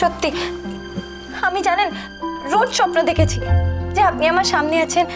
সত্যি। আমি জানেন, রোজ স্বপ্ন দেখেছি যে আপনি আমার সামনে আছেন,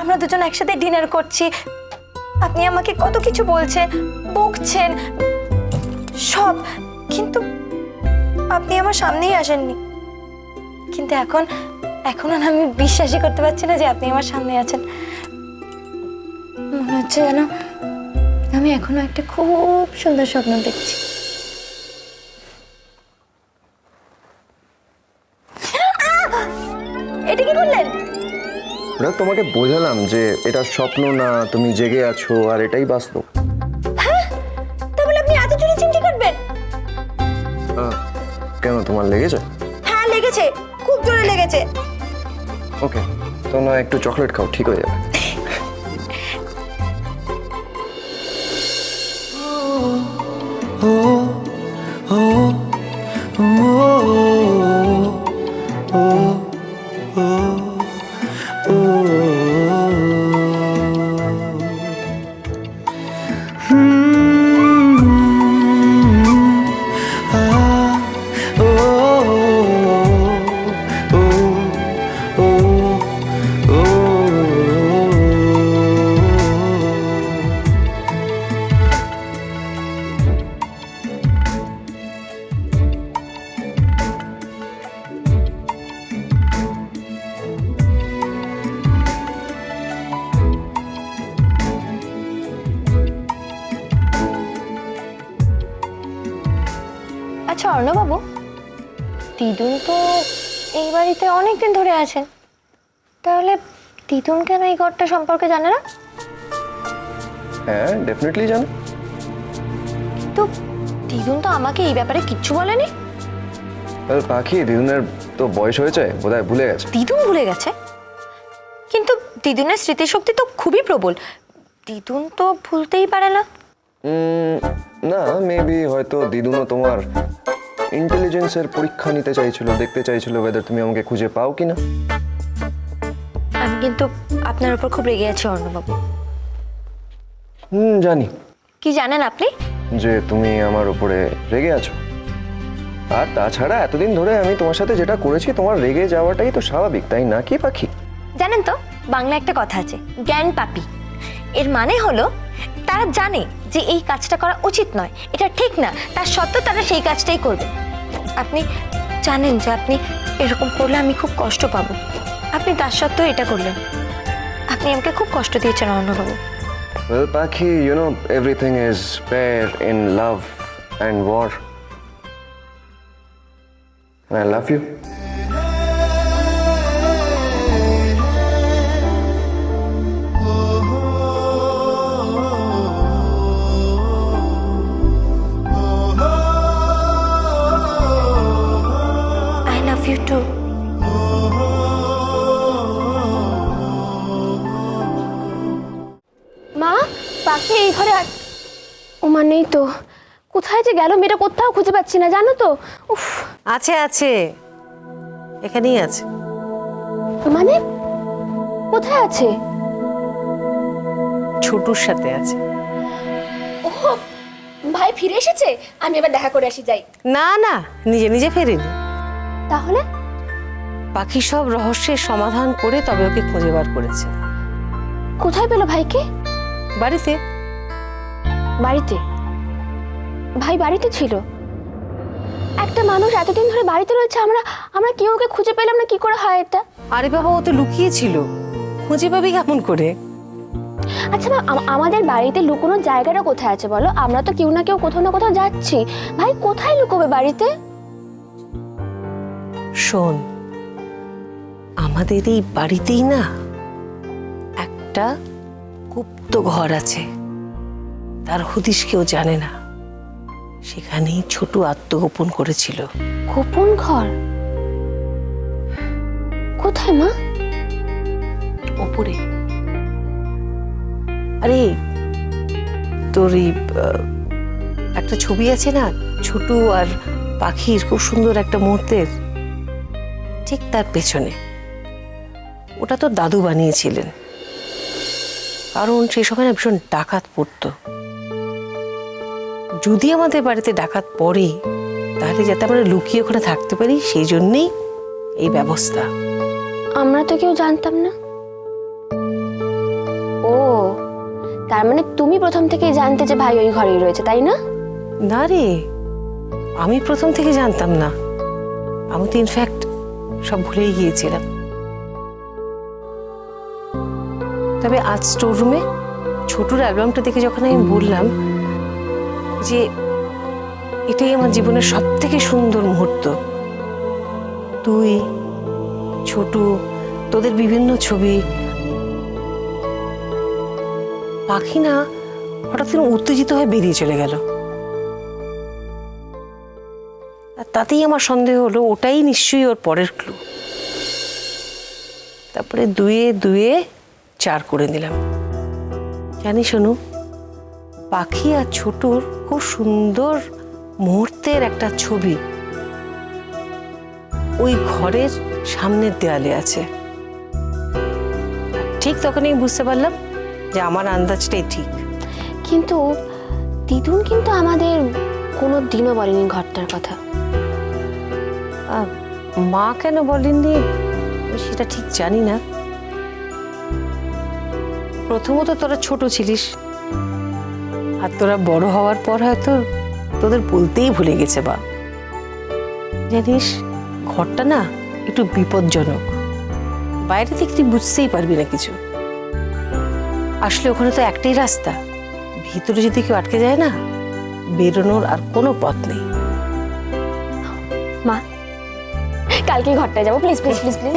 আমরা দুজন একসাথে ডিনার করছি, আপনি আমাকে কত কিছু বলছেন, বকছেন, সব, কিন্তু আপনি আমার সামনেই আসেননি। কিন্তু এখন এখন আর আমি বিশ্বাসই করতে পারছি না যে আপনি আমার সামনে আছেন। মনে হচ্ছে যেন আমি এখনও একটা খুব সুন্দর স্বপ্ন দেখছি। ওটা তোমাকে বোঝালাম যে এটা স্বপ্ন না তুমি জেগে আছো আর এটাই বাস্তব। তাহলে আপনি এত জোরে চিমটি করবেন? কেন তোমার লেগেছে? হ্যাঁ লেগেছে। খুব জোরে লেগেছে। ওকে তো না একটু চকলেট খাও ঠিক হয়ে যাবে। আচ্ছা অর্ণবাবু দিদুন তো এই বাড়িতে অনেক দিন ধরে আছেন তাহলে দিদুন কেন এই ঘরটা সম্পর্কে জানে না? হ্যাঁ ডেফিনেটলি জানো। তো দিদুন তো আমাকে এই ব্যাপারে কিচ্ছু বলেনি। আর পাখি দিদুনের তো বয়স হয়েছে বোধহয় ভুলে গেছে। দিদুন ভুলে গেছে? কিন্তু দিদুনের স্মৃতিশক্তি তো খুবই প্রবল। দিদুন তো ভুলতেই পারে না। না মেবি হয়তো দিদুনও তোমার ইন্টেলিজেন্সের পরীক্ষা নিতে চাইছিল দেখতে চাইছিল ওয়েদার তুমি আমাকে খুঁজে পাও কিনা। আমি কিন্তু আপনার উপর খুব রেগে আছি অর্ণবাবু হুম জানি। কি জানেন আপনি? যে তুমি আমার উপরে রেগে আছো। আর তাছাড়া এতদিন ধরে আমি তোমার সাথে যেটা করেছি তোমার রেগে যাওয়াটাই তো স্বাভাবিক তাই না কি পাখি? জানেন তো বাংলা একটা কথা আছে জ্ঞান পাপি। এর মানে হলো তারা জানে যে এই কাজটা করা উচিত নয় এটা ঠিক না তার সত্ত্বেও তারা সেই কাজটাই করবে। আপনি জানেন যে আপনি এরকম করলে আমি খুব কষ্ট পাবো আপনি তার সত্ত্বেও এটা করলেন আপনি আমাকে খুব কষ্ট দিয়েছেন অন্যবাবু Well, Paki, you know, everything is fair in love and war. And I love you. এই ঘরে আর ও মা নেই তো। কোথায় যে গেল মেয়েটা কোথাও খুঁজে পাচ্ছি না জানো তো? উফ। আছে আছে। এখানেই আছে। মানে? কোথায় আছে? ছোটুর সাথে আছে। ও ভাই ফিরে এসেছে? আমি এবার দেখা করে আসি যাই। না না নিজে নিজে ফেরেনি। তাহলে? বাকি সব রহস্যের সমাধান করে তবে ওকে খুঁজে বার করেছে। কোথায় পেল ভাইকে? বাড়িতে। বাড়িতে? ভাই বাড়িতে ছিল। একটা মানুষ এতদিন ধরে বাড়িতে রয়েছে আমরা আমরা কেউ ওকে খুঁজে পেলাম না কি করে হয় এটা? আরে বাবা ও তো লুকিয়েছিল। খুঁজে পাবি কেমন করে? আচ্ছা মা আমাদের বাড়িতে লুকোনোর জায়গাটা কোথায় আছে বলো? আমরা তো কেউ না কেউ কোথাও না কোথাও যাচ্ছি। ভাই কোথায় লুকোবে বাড়িতে? শোন আমাদের এই বাড়িতেই না একটা গুপ্ত ঘর আছে। তার হদিস কেউ জানে না। সেখানেই ছোট আত্মগোপন করেছিল। গোপন ঘর? কোথায় মা? ওপরে। আরে তোর এই একটা ছবি আছে না? ছোট আর পাখির খুব সুন্দর একটা মুহূর্তের ঠিক তার পেছনে। ওটা তো দাদু বানিয়েছিলেন। কারণ সেই সময় না ভীষণ ডাকাত পড়তো। যদি আমাদের বাড়িতে ডাকাত পড়ে তাহলে যাতে আমরা লুকিয়ে ওখানে থাকতে পারি সেই জন্যেই এই ব্যবস্থা। আমরা তো কেউ জানতাম না। ও তার মানে তুমি প্রথম থেকেই জানতে যে ভাই ওই ঘরেই রয়েছে তাই না? না রে আমি প্রথম থেকে জানতাম না। আমি তো ইনফ্যাক্ট সব ভুলেই গিয়েছিলাম। তবে আজ স্টোর রুমে ছোটুর অ্যালবামটা দেখে যখন আমি বললাম যে এটাই আমার জীবনের সব থেকে সুন্দর মুহূর্ত। তুই, ছোটু, তোদের বিভিন্ন ছবি। পাখি না হঠাৎ করে উত্তেজিত হয়ে বেরিয়ে চলে গেল। আর তাতেই আমার সন্দেহ হলো, ওটাই নিশ্চয়ই ওর পরের ক্লু তারপরে দুয়ে দুয়ে চার করে দিলাম জানি শোনু পাখি আর ছোটুর খুব সুন্দর মুহূর্তের একটা ছবি। ওই ঘরের সামনের দেয়ালে আছে। ঠিক তখনই বুঝতে পারলাম যে আমার আন্দাজটাই ঠিক। কিন্তু দিদুন কিন্তু আমাদের কোনো দিনও বলেনি ঘরটার কথা। মা কেন বলেননি? সেটা ঠিক জানি না। প্রথমত তোরা ছোট ছিলিস। আর তোরা বড় হওয়ার পর হয়তো তোদের বলতেই ভুলে গেছে বা। জানিস ঘরটা না একটু বিপজ্জনক। বাইরে থেকে তুই বুঝতেই পারবি না কিছু। আসলে ওখানে তো একটাই রাস্তা। ভিতরে যদি কেউ আটকে যায় না বেরোনোর আর কোনো পথ নেই। মা কালকে ঘরটায় যাব প্লিজ প্লিজ প্লিজ প্লিজ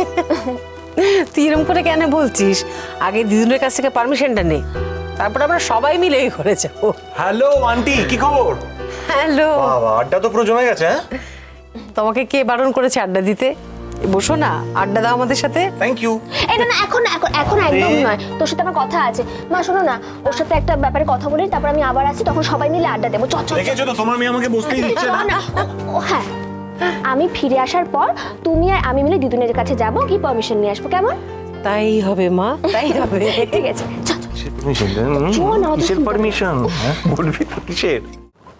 তুই এরকম করে কেন বলছিস? আগে দিদুনের কাছ থেকে পারমিশনটা নে। তারপর আমরা সবাই মিলে এই ঘরে যাব। হ্যালো আন্টি কি খবর? হ্যালো। বাবা আড্ডা তো পুরো জমে গেছে হ্যাঁ? তোমাকে কে বারণ করেছে আড্ডা দিতে? বসো না আড্ডা দাও আমাদের সাথে। থ্যাংক ইউ এই না না এখন এখন এখন একদম নয়। তোর সাথে আমার কথা আছে। মা শোনো না ওর সাথে একটা ব্যাপারে কথা বলি তারপর আমি আবার আসি তখন সবাই মিলে আড্ডা দেবো। চল চল। দেখেছ তো তোমার মেয়ে আমাকে বসতেই দিচ্ছে না? ও- হ্যাঁ। আমি ফিরে আসার পর তুমি আর আমি মিলে দিদুনের কাছে যাব কি পারমিশন নিয়ে আসব কেমন? তাই হবে মা তাই হবে। ঠিক আছে চল কিসের চল কিসের। পারমিশন বলবি তো কিসের?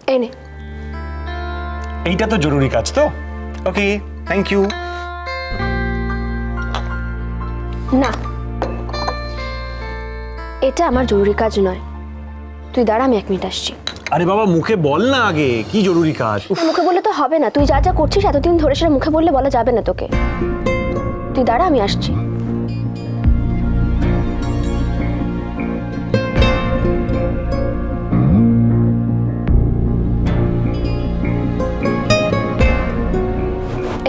এই নে। এইটা তো জরুরি কাজ তো। ওকে থ্যাংক ইউ না। এটা আমার জরুরি কাজ নয়। তুই দাঁড়া আমি এক মিনিট আসছি। আরে বাবা মুখে বল না আগে। কি জরুরি কাজ? উফ, মুখে বললে তো হবে না। তুই যা যা করছিস এতদিন ধরে সেটা মুখে বললে বলা যাবে না তোকে। তুই দাঁড়া আমি আসছি।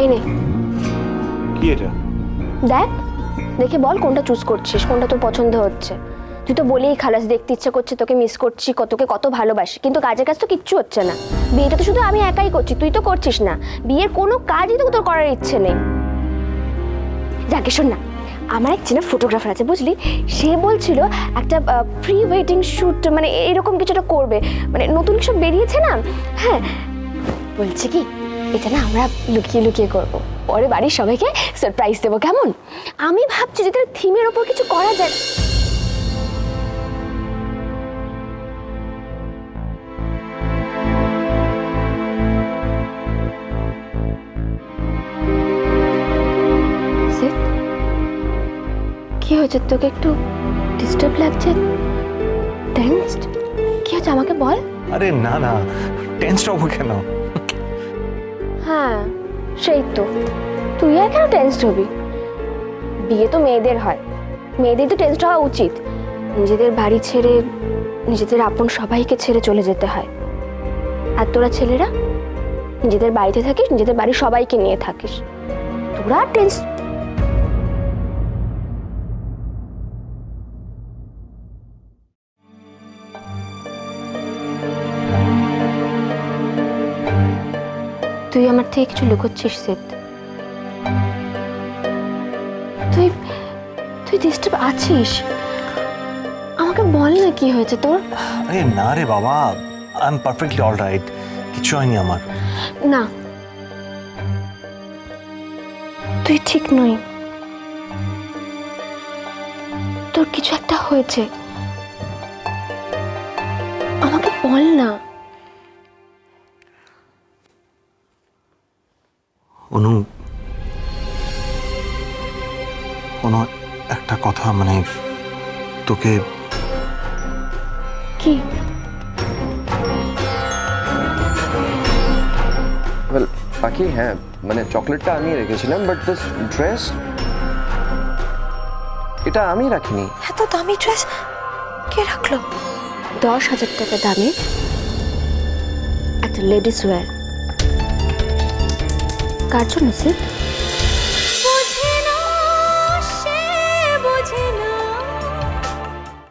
এই নে। কি এটা? দেখ দেখে বল কোনটা চুজ করছিস কোনটা তোর পছন্দ হচ্ছে। তুই তো বলেই খালাস দেখতে ইচ্ছে করছে তোকে মিস করছি কতকে কত ভালোবাসি। কিন্তু কাজের কাজ তো কিচ্ছু হচ্ছে না। বিয়েটা তো শুধু আমি একাই করছি তুই তো করছিস না। বিয়ের কোনো কাজই তো তোর করার ইচ্ছে নেই। যাকে শোন না। আমার এক চেনা ফটোগ্রাফার আছে বুঝলি? সে বলছিল একটা প্রি ওয়েডিং শ্যুট মানে এরকম কিছুটা করবে। মানে নতুন সব বেরিয়েছে না? হ্যাঁ। বলছে কি এটা না আমরা লুকিয়ে লুকিয়ে করব। পরে বাড়ির সবাইকে সারপ্রাইজ দেবো কেমন? আমি ভাবছি যে তার থিমের ওপর কিছু করা যায় কি হয়েছে? তোকে একটু ডিস্টার্ব লাগছে? টেন্সড কি হয়েছে? আমাকে বল। আরে না না টেন্সড হব কেন? হ্যাঁ সেই তো। তুই আর কেন টেন্সড হবি। বিয়ে তো মেয়েদের হয়। মেয়েদের তো টেন্সড হওয়া উচিত। নিজেদের বাড়ি ছেড়ে নিজেদের আপন সবাইকে ছেড়ে চলে যেতে হয়। আর তোরা ছেলেরা? নিজেদের বাড়িতে থাকিস, নিজেদের বাড়ির সবাইকে নিয়ে থাকিস। তোরা টেন্স তুই আমার থেকে কিছু লুকোচ্ছিস সেদ তুই তুই ডিস্টার্ব আছিস? আমাকে বল না কি হয়েছে তোর। আরে না রে বাবা I am perfectly all right কিছু হয়নি আমার। না। তুই ঠিক নই। তোর কিছু একটা হয়েছে। আমাকে বল না। অনু কোনো একটা কথা মানে তোকে কি? ওয়েল বাকি হ্যাঁ মানে চকলেটটা আমি রেখেছিলাম বাট দিস ড্রেস এটা আমি রাখিনি। এত দামি ড্রেস কে রাখল? দশ হাজার টাকা দামের একটা লেডিস ওয়্যার কার জন্য স্যার